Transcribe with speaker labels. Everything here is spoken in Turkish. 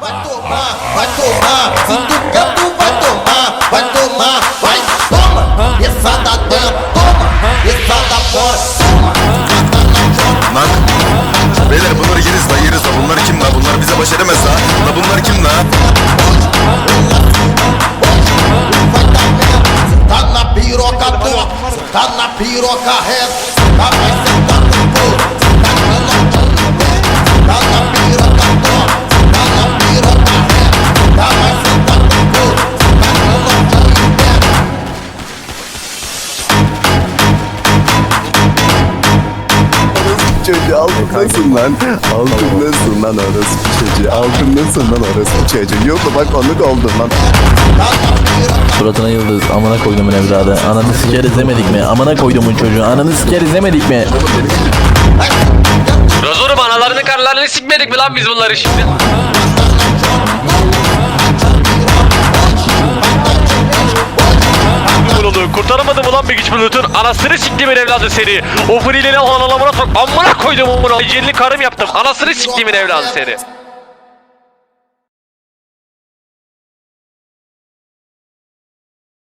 Speaker 1: vai tomar, vai tomar. Tu quer, tu vai tomar, vai tomar, vai. Toma, essa da dentro, toma, essa da fora, toma.
Speaker 2: Lan Beyler bunları yeriz la yeriz la bunlar kim la bunlar bize baş edemez la La bunlar kim la
Speaker 1: tá na piroca dura, tá na piroca reta, tá mais sentado no couro, tá colocando
Speaker 2: altındasın lan Altındasın lan orası çocuğu Altındasın lan orası çocuğu Yok bak konuk oldun lan.
Speaker 3: Suratına yıldız amına koydumun evladı. Ananı sikeriz demedik mi? Amına koydumun çocuğu Ananı sikeriz demedik mi?
Speaker 4: Razorum analarını karılarını sikmedik mi lan biz bunları şimdi? Bunu kurtaramadım ulan bir güç bulutun anasını siktimin evladı seni. O frilini analamına sok amına koydum bunu. Ecelini karım yaptım anasını siktimin evladı seni.